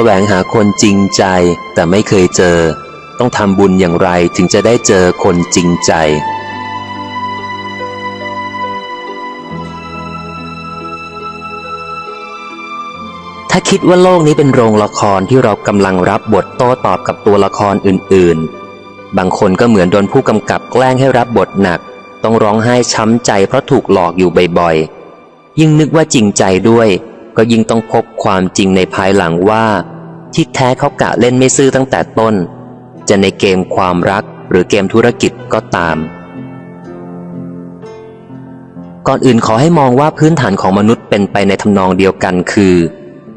แสวงหาคนจริงใจแต่ไม่เคยเจอ ต้องทำบุญอย่างไรถึงจะได้เจอคนจริงใจ ถ้าคิดว่าโลกนี้เป็นโรงละครที่เรากำลังรับบทโต้ตอบกับตัวละครอื่น ๆ บางคนก็เหมือนโดนผู้กำกับแกล้งให้รับบทหนัก ต้องร้องไห้ช้ำใจเพราะถูกหลอกอยู่บ่อย ๆ ยิ่งนึกว่าจริงใจด้วย ก็ยิ่งต้องพบความจริงในภายหลังว่า ที่แท้เขากะเล่นไม่ซื่อตั้งแต่ต้น จะในเกมความรักหรือเกมธุรกิจก็ตาม ก่อนอื่นขอให้มองว่าพื้นฐานของมนุษย์เป็นไปในทำนองเดียวกันคือ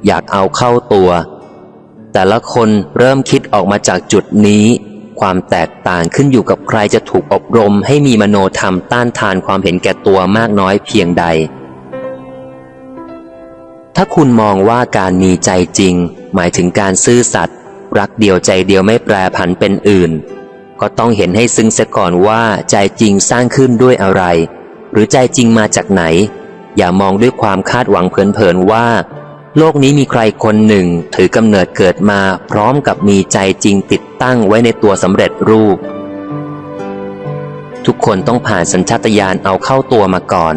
อยากเอาเข้าตัว แต่ละคนเริ่มคิดออกมาจากจุดนี้ ความแตกต่างขึ้นอยู่กับใครจะถูกอบรมให้มีมโนธรรมต้านทานความเห็นแก่ตัวมากน้อยเพียงใด ถ้าคุณมองว่าการมีใจจริง หมายถึงการซื่อสัตย์รักเดียวใจเดียวไม่แปรผันเป็นอื่น ก็ต้องเห็นให้ซึ้งเสียก่อนว่าใจจริงสร้างขึ้นด้วยอะไร หรือใจจริงมาจากไหน อย่ามองด้วยความคาดหวังเพลินๆว่า โลกนี้มีใครคนหนึ่งถือกำเนิดเกิดมา พร้อมกับมีใจจริงติดตั้งไว้ในตัวสำเร็จรูป ทุกคนต้องผ่านสัญชาตญาณเอาเข้าตัวมาก่อน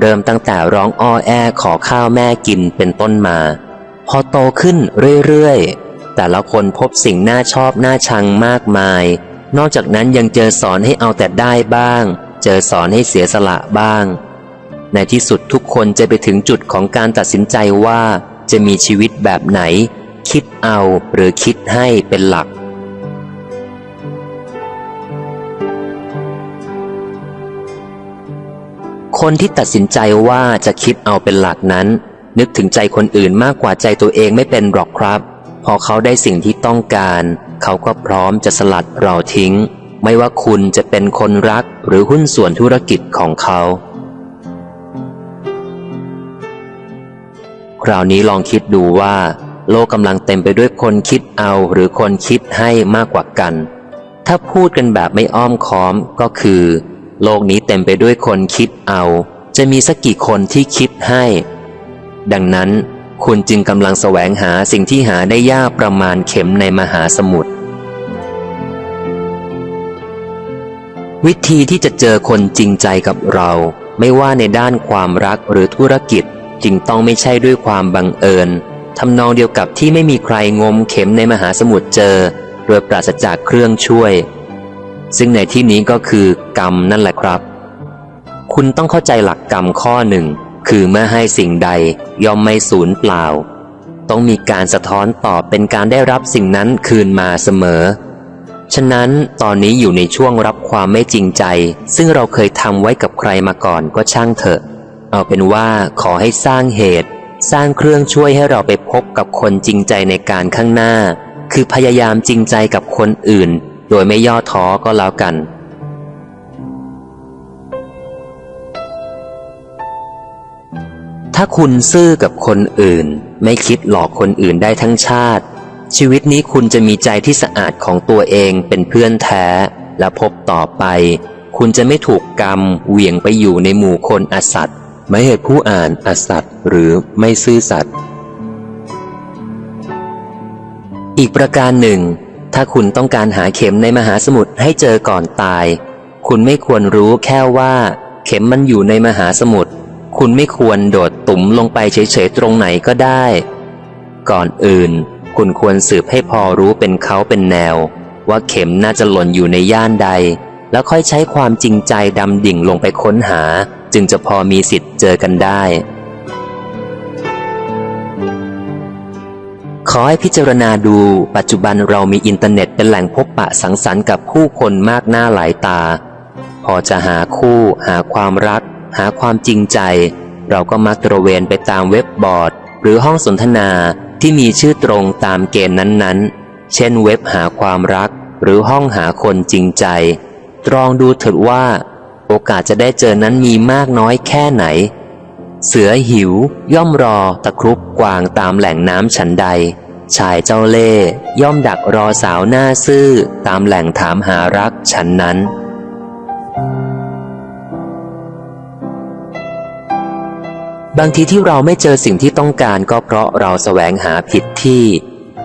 เริ่มตั้งแต่ร้องอ้อแอขอข้าวแม่กินเป็นต้นมา พอโตขึ้นเรื่อยๆ แต่ละคนพบสิ่งน่าชอบน่าชังมากมาย นอกจากนั้นยังเจอสอนให้เอาแต่ได้บ้าง เจอสอนให้เสียสละบ้าง ในที่สุดทุกคนจะไปถึงจุดของการตัดสินใจว่าจะมีชีวิตแบบไหน คิดเอาหรือคิดให้เป็นหลัก คนที่ตัดสินใจว่าจะคิดเอาเป็นหลักนั้น นึกถึงใจคนอื่นมากกว่าใจตัวเองไม่เป็นหรอกครับ พอเขาได้สิ่งที่ต้องการ เขาก็พร้อมจะสลัดเราทิ้ง ไม่ว่าคุณจะเป็นคนรักหรือหุ้นส่วนธุรกิจของเขา คราวนี้ลองคิดดูว่า โลกกำลังเต็มไปด้วยคนคิดเอาหรือคนคิดให้มากกว่ากัน ถ้าพูดกันแบบไม่อ้อมค้อมก็คือ โลกนี้เต็มไปด้วยคนคิดเอา จะมีสักกี่คนที่คิดให้ ดังนั้น คุณจึงกำลังแสวงหาสิ่งที่หาได้ยากประมาณเข็มในมหาสมุทรวิธีที่จะเจอคนจริงใจกับเรา ไม่ว่าในด้านความรักหรือธุรกิจจึงต้องไม่ใช่ด้วยความบังเอิญทำนองเดียวกับที่ไม่มีใครงมเข็มในมหาสมุทรเจอ โดยปราศจากเครื่องช่วย ซึ่งในที่นี้ก็คือกรรมนั่นแหละครับ คุณต้องเข้าใจหลักกรรมข้อหนึ่ง คือเมื่อให้สิ่งใดย่อมไม่สูญเปล่า ต้องมีการสะท้อนตอบเป็นการได้รับสิ่งนั้นคืนมาเสมอ ฉะนั้นตอนนี้อยู่ในช่วงรับความไม่จริงใจ ซึ่งเราเคยทำไว้กับใครมาก่อนก็ช่างเถอะ เอาเป็นว่าขอให้สร้างเหตุ สร้างเครื่องช่วยให้เราไปพบกับคนจริงใจในการข้างหน้า คือพยายามจริงใจกับคนอื่น โดยไม่ย่อท้อก็แล้วกัน ถ้าคุณซื่อกับคนอื่น ไม่คิดหลอกคนอื่นได้ทั้งชาติ ชีวิตนี้คุณจะมีใจที่สะอาดของตัวเองเป็นเพื่อนแท้ และพบต่อไป คุณจะไม่ถูกกรรมเหวี่ยงไปอยู่ในหมู่คนอสัตย์ไม่เหตุผู้อ่านอสัตย์หรือไม่ซื่อสัตย์อีกประการหนึ่ง ถ้าคุณต้องการหาเข็มในมหาสมุทรให้เจอก่อนตาย คุณไม่ควรรู้แค่ว่า เข็มมันอยู่ในมหาสมุทร คุณไม่ควรโดดตุ่มลงไปเฉยๆตรงไหนก็ได้ ก่อนอื่น คุณควรสืบให้พอรู้เป็นเขาเป็นแนว ว่าเข็มน่าจะหล่นอยู่ในย่านใด แล้วค่อยใช้ความจริงใจดำดิ่งลงไปค้นหา จึงจะพอมีสิทธิ์เจอกันได้ ขอให้พิจารณาดูปัจจุบันเรามีอินเทอร์เน็ตเป็นแหล่งพบปะสังสรรค์กับผู้คนมากหน้าหลายตา พอจะหาคู่ หาความรัก หาความจริงใจ เราก็มักตระเวนไปตามเว็บบอร์ด หรือห้องสนทนาที่มีชื่อตรงตามเกณฑ์นั้นๆ เช่นเว็บหาความรัก หรือห้องหาคนจริงใจ ตรองดูเถิดว่า โอกาสจะได้เจอนั้นมีมากน้อยแค่ไหน เสือหิว ย่อมรอตะครุบกวางตามแหล่งน้ำฉันใด ชายเจ้าเล่ย่อมดักรอสาวหน้าซื่อตามแหล่งถามหารักฉันนั้น บางทีที่เราไม่เจอสิ่งที่ต้องการก็เพราะเราแสวงหาผิดที่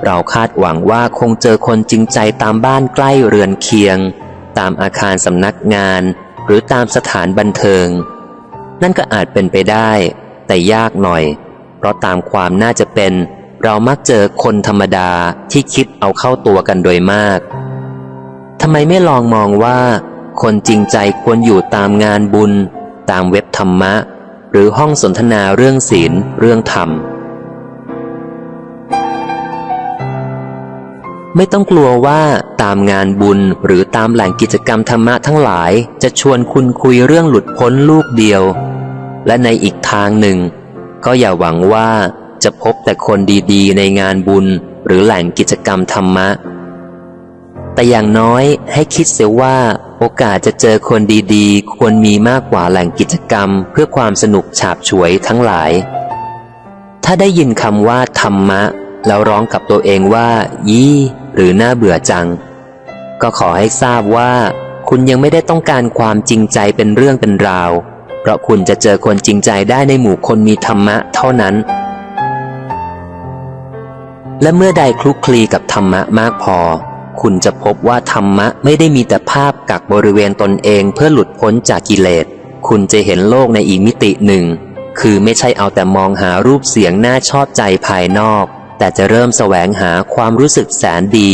เราคาดหวังว่าคงเจอคนจริงใจตามบ้านใกล้เรือนเคียง ตามอาคารสำนักงาน หรือตามสถานบันเทิง นั่นก็อาจเป็นไปได้ แต่ยากหน่อย เพราะตามความน่าจะเป็น เรามักเจอคนธรรมดาที่คิดเอาเข้าตัวกันโดยมากทำไมไม่ลองมองว่า คนจริงใจควรอยู่ตามงานบุญ ตามเว็บธรรมะ หรือห้องสนทนาเรื่องศีล เรื่องธรรม ไม่ต้องกลัวว่าตามงานบุญหรือตามแหล่งกิจกรรมธรรมะทั้งหลาย จะชวนคุณคุยเรื่องหลุดพ้นลูกเดียว และในอีกทางหนึ่ง ก็อย่าหวังว่า จะพบแต่คนดีๆ ในงานบุญหรือแหล่งกิจกรรมธรรมะ แต่อย่างน้อยให้คิดเสียว่าโอกาสจะเจอคนดีๆ ควรมีมากกว่าแหล่งกิจกรรม เพื่อความสนุกฉาบฉวยทั้งหลาย ถ้าได้ยินคำว่าธรรมะ แล้วร้องกับตัวเองว่า ยี่หรือน่าเบื่อจัง ก็ขอให้ทราบว่า คุณยังไม่ได้ต้องการความจริงใจเป็นเรื่องเป็นราว เพราะคุณจะเจอคนจริงใจได้ในหมู่คนมีธรรมะเท่านั้น และเมื่อใดคลุกคลีกับธรรมะมากพอ คุณจะพบว่าธรรมะไม่ได้มีแต่ภาพกักบริเวณตนเองเพื่อหลุดพ้นจากกิเลส คุณจะเห็นโลกในอีกมิติหนึ่ง คือไม่ใช่เอาแต่มองหารูปเสียงน่าชอบใจภายนอก แต่จะเริ่มแสวงหาความรู้สึกแสนดี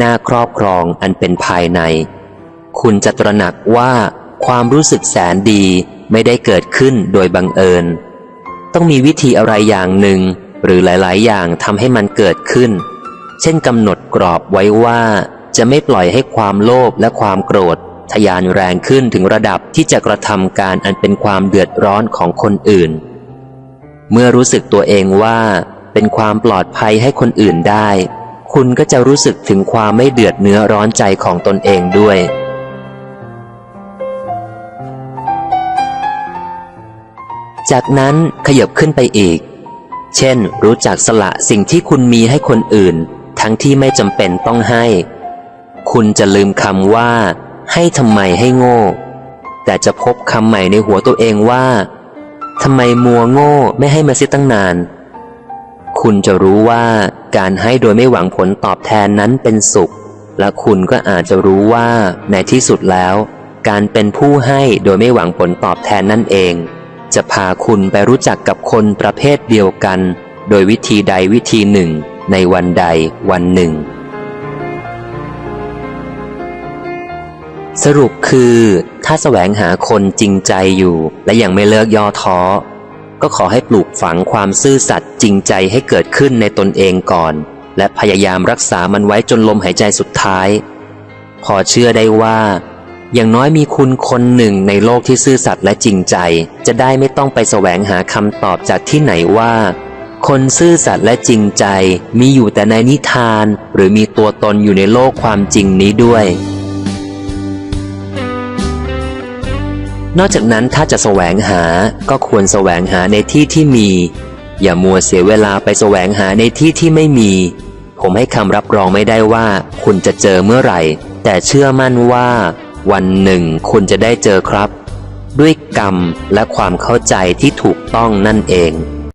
น่าครอบครองอันเป็นภายใน คุณจะตระหนักว่าความรู้สึกแสนดีไม่ได้เกิดขึ้นโดยบังเอิญ ต้องมีวิธีอะไรอย่างหนึ่ง หรือหลายๆ อย่างทำให้มันเกิดขึ้น เช่นกำหนดกรอบไว้ว่าจะไม่ปล่อยให้ความโลภและความโกรธทะยานแรงขึ้นถึงระดับที่จะกระทำการอันเป็นความเดือดร้อนของคนอื่น เมื่อรู้สึกตัวเองว่าเป็นความปลอดภัยให้คนอื่นได้ คุณก็จะรู้สึกถึงความไม่เดือดเนื้อร้อนใจของตนเองด้วย จากนั้นขยับขึ้นไปอีก เช่น รู้จักสละสิ่งที่คุณมีให้คนอื่น ทั้งที่ไม่จำเป็นต้องให้ คุณจะลืมคำว่า ให้ทำไมให้โง่ แต่จะพบคำใหม่ในหัวตัวเองว่าทำไมมัวโง่ไม่ให้มาเสียตั้งนาน คุณจะรู้ว่าการให้โดยไม่หวังผลตอบแทนนั้นเป็นสุข และคุณก็อาจจะรู้ว่าในที่สุดแล้ว การเป็นผู้ให้โดยไม่หวังผลตอบแทนนั่นเอง จะพาคุณไปรู้จักกับคนประเภทเดียวกัน โดยวิธีใดวิธีหนึ่ง ในวันใดวันหนึ่ง สรุปคือ ถ้าแสวงหาคนจริงใจอยู่ และยังไม่เลิกย่อท้อ ก็ขอให้ปลูกฝังความซื่อสัตย์จริงใจให้เกิดขึ้นในตนเองก่อน และพยายามรักษามันไว้จนลมหายใจสุดท้าย พอเชื่อได้ว่า อย่างน้อยมีคุณคนหนึ่งในโลกที่ซื่อสัตย์และจริงใจ จะได้ไม่ต้องไปแสวงหาคำตอบจากที่ไหนว่า คนซื่อสัตย์และจริงใจมีอยู่แต่ในนิทาน หรือมีตัวตนอยู่ในโลกความจริงนี้ด้วย นอกจากนั้นถ้าจะแสวงหาก็ควรแสวงหาในที่ที่มี อย่ามัวเสียเวลาไปแสวงหาในที่ที่ไม่มี ผมให้คำรับรองไม่ได้ว่า คุณจะเจอเมื่อไหร่ แต่เชื่อมั่นว่า วันหนึ่งคุณจะได้เจอครับ ด้วยกรรมและความเข้าใจที่ถูกต้องนั่นเอง